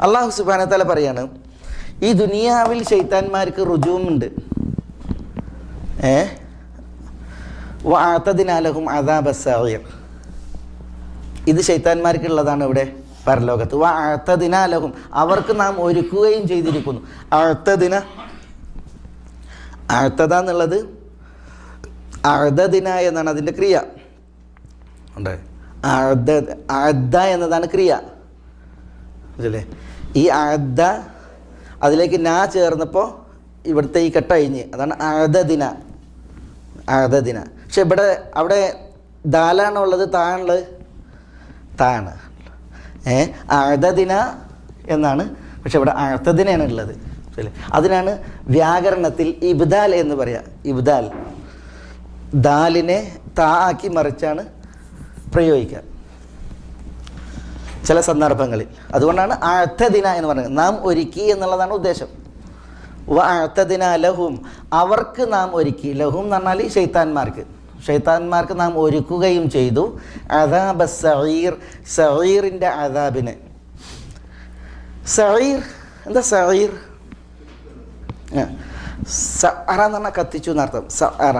അള്ളാഹു സുബാനത്തല പറയാണ് ഈ ദുനിയാവിൽ ശൈത്താന്മാർക്ക് റുജുവുമുണ്ട് ഏ? വാത്തതിനാലഹും അതാബസായ ഇത് ശൈത്താന്മാർക്കുള്ളതാണ് ഇവിടെ പരലോകത്ത്. വാത്തതിനാലഹും അവർക്ക് നാം ഒരുക്കുകയും ചെയ്തിരിക്കുന്നു. അഴത്തതിന അഴത്തത എന്നുള്ളത് അഴുതദിന എന്നാണ് അതിന്റെ ക്രിയ. ഉണ്ട്. അഴത അഴുത എന്നതാണ് ക്രിയ. മനസ്സിലെ ഈ അദ അതിലേക്ക് നാ ചേർന്നപ്പോൾ ഇവിടുത്തെ ഈ കെട്ട അഴിഞ്ഞ് അതാണ് അഴുതദിന അഴുതദിന പക്ഷെ ഇവിടെ അവിടെ ദാലാണോ ഉള്ളത് താണുള്ളത്? താണ്. ഏ? അഴുതദിന എന്നാണ്. പക്ഷെ ഇവിടെ അഴത്തതിനാണ് ഉള്ളത്. അല്ലേ അതിനാണ് വ്യാകരണത്തിൽ ഇബ്ദാൽ എന്ന് പറയുക ഇബ്ദാൽ. ദാലിനെ താ ആക്കി മറിച്ചാണ് പ്രയോഗിക്കുക. ചില സന്ദർഭങ്ങളിൽ. അതുകൊണ്ടാണ് അഴത്തദിന എന്ന് പറയുന്നത്. നാം ഒരുക്കി എന്നുള്ളതാണ് ഉദ്ദേശം. അഴത്തദിന ലഹും അവർക്ക് നാം ഒരുക്കി. ലഹും എന്ന് പറഞ്ഞാൽ ഷെയ്ത്താന്മാർക്ക് ഷെയ്ത്താന്മാർക്ക് നാം ഒരുക്കുകയും ചെയ്തു. അദാബ സഹീർ സഹീറിന്റെ അദാബിനെ. സഹീർ എന്താ സഹീർ സഅറ എന്ന് പറഞ്ഞാൽ കത്തിച്ചു എന്നർത്ഥം സഅറ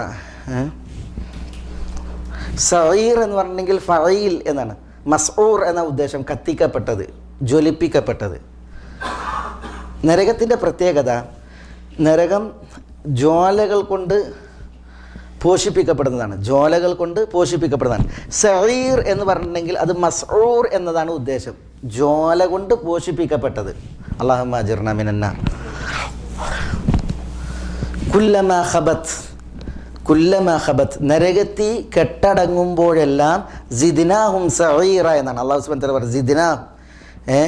സഹീർ എന്ന് പറഞ്ഞെങ്കിൽ ഫയിൽ എന്നാണ്. മസ്ഊർ എന്ന ഉദ്ദേശം കത്തിക്കപ്പെട്ടത് ജ്വലിപ്പിക്കപ്പെട്ടത്. നരകത്തിന്റെ പ്രത്യേകത നരകം ജ്വാലകൾ കൊണ്ട് പോഷിപ്പിക്കപ്പെടുന്നതാണ്. ജ്വാലകൾ കൊണ്ട് പോഷിപ്പിക്കപ്പെടുന്നതാണ്. സഹീർ എന്ന് പറഞ്ഞിട്ടുണ്ടെങ്കിൽ അത് മസ്ഊർ എന്നതാണ് ഉദ്ദേശം. ജ്വാല കൊണ്ട് പോഷിപ്പിക്കപ്പെട്ടത്. അള്ളാഹു മിനന്നാർ. കുല്ലമ ഖബത്ത്. കുല്ലമ ഖബത്ത് നരകത്തി കെട്ടടങ്ങുമ്പോഴെല്ലാം ജിദിനാഹും സഹീറ എന്നാണ്. അള്ളാഹു സുബൻ തല പറഞ്ഞത് ജിദിനാഹും ഏ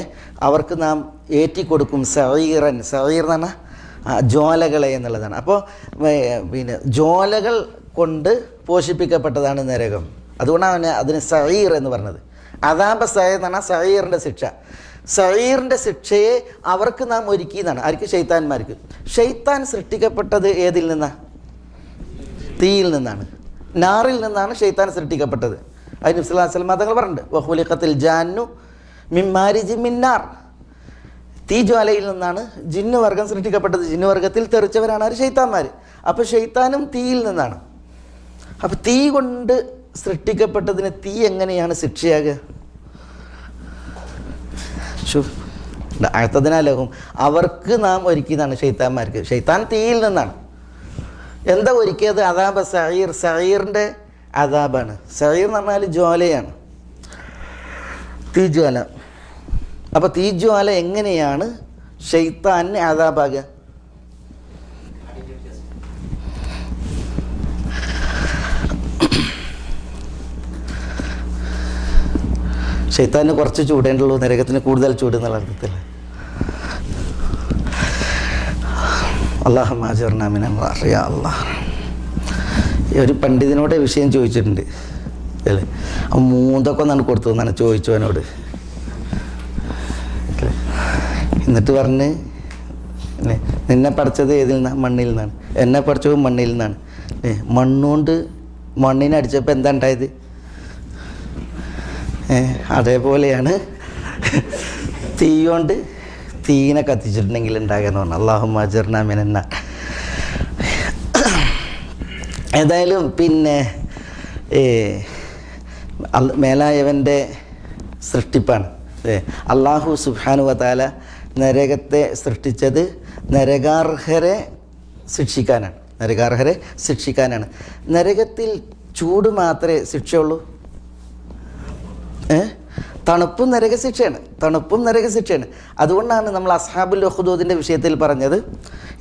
അവർക്ക് നാം ഏറ്റിക്കൊടുക്കും സഹീറൻ സഈർ എന്ന് പറഞ്ഞാൽ എന്നുള്ളതാണ്. അപ്പോൾ പിന്നെ ജോലകൾ കൊണ്ട് പോഷിപ്പിക്കപ്പെട്ടതാണ് നരകം. അതുകൊണ്ടാണ് അതിന് സഹീർ എന്ന് പറഞ്ഞത്. അതാപ സഹീർ എന്ന് പറഞ്ഞാൽ സഈറിന്റെ ശിക്ഷ. സഹീറിന്റെ ശിക്ഷയെ അവർക്ക് നാം ഒരുക്കി എന്നാണ് ആർക്ക്? ഷെയ്ത്താന്മാർക്ക് ഷെയ്ത്താൻ സൃഷ്ടിക്കപ്പെട്ടത് ഏതിൽ നിന്നാണ് തീയിൽ നിന്നാണ്. നാറിൽ നിന്നാണ് ഷെയ്ത്താൻ സൃഷ്ടിക്കപ്പെട്ടത്. അതിന് സ്വലാസ്ലം തങ്ങൾ പറഞ്ഞിട്ടുണ്ട്. വഹുലിഖത്തിൽ ജാന്നു മിമ്മാരിജി മിന്നാർ തീജ്വാലയിൽ നിന്നാണ് ജിന്നു വർഗം സൃഷ്ടിക്കപ്പെട്ടത്. ജിന്നു വർഗത്തിൽ തെറിച്ചവരാണ് അവർ ഷെയ്ത്താന്മാർ അപ്പോൾ ഷെയ്ത്താനും തീയിൽ നിന്നാണ്. അപ്പോൾ തീ കൊണ്ട് സൃഷ്ടിക്കപ്പെട്ടതിന് തീ എങ്ങനെയാണ് ശിക്ഷയാകുക? അഴുത്തതിനാലഹും അവർക്ക് നാം ഒരുക്കിയതാണ് ഷെയ്ത്താന്മാർക്ക് ഷെയ്ത്താൻ തീയിൽ നിന്നാണ്. എന്താ ഒരുക്കിയത്? അതാബ സഹീർ സഹീറിന്റെ അതാബാണ് സഹീർ എന്ന് പറഞ്ഞാൽ ജ്വാലയാണ്. തീജ്വാല. അപ്പോൾ തീജ്വാല എങ്ങനെയാണ് ഷെയ്ത്താനിന് അതാബാകുക ഷെയ്ത്താന് കുറച്ച് ചൂടേണ്ടുള്ളൂ. നരകത്തിന് കൂടുതൽ ചൂട് എന്നുള്ള അർത്ഥത്തിൽ അള്ളാഹു മാജർനാമിനെ അറിയാം അള്ളാഹ് ഒരു പണ്ഡിതനോട് വിഷയം ചോദിച്ചിട്ടുണ്ട്. അല്ലേ? ആ മൂന്നൊക്കെ ഒന്നാണ് കൊടുത്തു എന്നാണ് ചോദിച്ചു അവനോട്? എന്നിട്ട് പറഞ്ഞ് നിന്നെ പഠിച്ചത് ഏതിൽ നിന്നാണ് മണ്ണിൽ നിന്നാണ്. എന്നെ പഠിച്ചത് മണ്ണിൽ നിന്നാണ്. ഏ മണ്ണുകൊണ്ട് മണ്ണിനെ അടിച്ചപ്പോൾ എന്താ ഉണ്ടായത്? അതേപോലെയാണ്. തീ കൊണ്ട് തീനെ കത്തിച്ചിട്ടുണ്ടെങ്കിൽ ഉണ്ടാകുന്ന പറഞ്ഞു. അള്ളാഹു മജർനാമിനെന്ന ഏതായാലും പിന്നെ മേലായവന്റെ സൃഷ്ടിപ്പാണ്. അള്ളാഹു സുഹാനു വതാല നരകത്തെ സൃഷ്ടിച്ചത് നരകാർഹരെ ശിക്ഷിക്കാനാണ്. നരകാർഹരെ ശിക്ഷിക്കാനാണ്. നരകത്തിൽ ചൂട് മാത്രമേ ശിക്ഷയുള്ളൂ. ഏ? തണുപ്പും നരകശിക്ഷയാണ്. തണുപ്പും നരകശിക്ഷയാണ്. അതുകൊണ്ടാണ് നമ്മൾ അസ്ഹാബുൽ ഹുദൂദിന്റെ വിഷയത്തിൽ പറഞ്ഞത്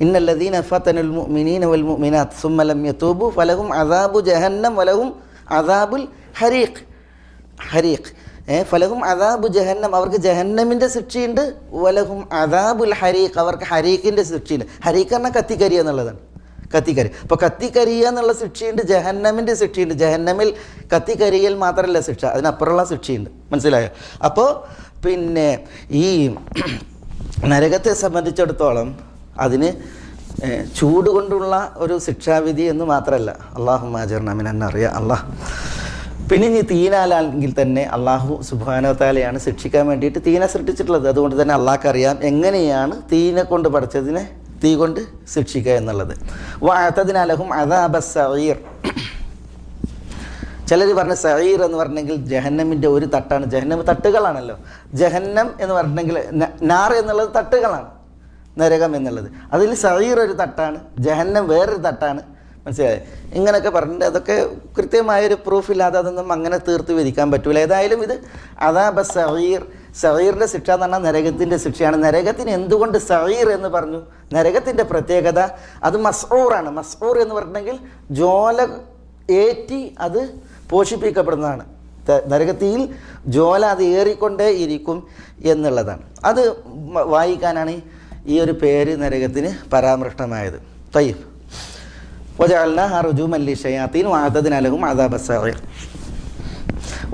ഇന്നല്ലദീന ഫതനുൽ മിനീൻ വൽ മുഅ്മിനാത്ത് സുമലം യത്തൂബു ഫലഹും അദാബു ജഹന്നം വലഹും അദാബുൽ ഹരീഖ്. ഹരീഖ്. ഫലഹും അദാബു ജഹന്നം അവർക്ക് ജഹന്നമിന്റെ ശിക്ഷയുണ്ട് വലഹും അദാബുൽ ഹരീഖ് അവർക്ക് ഹരീഖിന്റെ ശിക്ഷയുണ്ട് ഹരീഖ് പറഞ്ഞാൽ കത്തിക്കരി എന്നുള്ളതാണ് കത്തിക്കരി അപ്പോൾ കത്തിക്കരിയ എന്നുള്ള ശിക്ഷയുണ്ട് ജഹന്നമിന്റെ ശിക്ഷയുണ്ട്. ജഹന്നമിൽ കത്തിക്കരിയൽ മാത്രമല്ല ശിക്ഷ അതിനപ്പുറമുള്ള ശിക്ഷയുണ്ട്. മനസ്സിലായോ? അപ്പോൾ പിന്നെ ഈ നരകത്തെ സംബന്ധിച്ചിടത്തോളം അതിന് ചൂട് കൊണ്ടുള്ള ഒരു ശിക്ഷാവിധി എന്ന് മാത്രമല്ല. അള്ളാഹു മാജർനാമിൻ എന്നറിയാം അള്ളാഹ് പിന്നെ ഇനി തീനാലാണെങ്കിൽ തന്നെ അള്ളാഹു സുബാനോത്താലയാണ് ശിക്ഷിക്കാൻ വേണ്ടിയിട്ട് തീനെ സൃഷ്ടിച്ചിട്ടുള്ളത്. അതുകൊണ്ട് തന്നെ അള്ളാഹ്ക്കറിയാം എങ്ങനെയാണ് തീനെ കൊണ്ട് പഠിച്ചതിനെ തീ കൊണ്ട് ശിക്ഷിക്കുക എന്നുള്ളത്. വാത്തതിനാലഹും അതാബ സഹീർ ചിലർ പറഞ്ഞ സഹീർ എന്ന് പറഞ്ഞെങ്കിൽ ജഹന്നമിന്റെ ഒരു തട്ടാണ്. ജഹന്നം തട്ടുകളാണല്ലോ. ജഹന്നം എന്ന് പറഞ്ഞെങ്കിൽ നാർ എന്നുള്ളത് തട്ടുകളാണ്. നരകം എന്നുള്ളത്. അതിൽ സഹീർ ഒരു തട്ടാണ് ജഹന്നം വേറൊരു തട്ടാണ്. മനസ്സിലായത് ഇങ്ങനെയൊക്കെ പറഞ്ഞിട്ട് അതൊക്കെ കൃത്യമായൊരു പ്രൂഫില്ലാതെ അതൊന്നും അങ്ങനെ തീർത്ത് വിധിക്കാൻ പറ്റൂല. ഏതായാലും ഇത് അതാബ സഈർ സഹീറിന്റെ ശിക്ഷ എന്ന് പറഞ്ഞാൽ നരകത്തിന്റെ ശിക്ഷയാണ്. നരകത്തിന് എന്തുകൊണ്ട് സഹീർ എന്ന് പറഞ്ഞു? നരകത്തിന്റെ പ്രത്യേകത അത് മസ്ഊറാണ് മസ്ഊർ എന്ന് പറഞ്ഞിട്ടുണ്ടെങ്കിൽ ജോല ഏറ്റി അത് പോഷിപ്പിക്കപ്പെടുന്നതാണ്. നരകത്തിയിൽ ജോല അത് ഏറിക്കൊണ്ടേ ഇരിക്കും എന്നുള്ളതാണ്. അത് വായിക്കാനാണ് ഈ ഒരു പേര് നരകത്തിന് പരാമൃഷ്ടമായത്. തയ്യബ് ആ റുജു മല്ലി ഷയാത്തീൻ വാദത്തിനലകും ആദാബ് സഹീർ.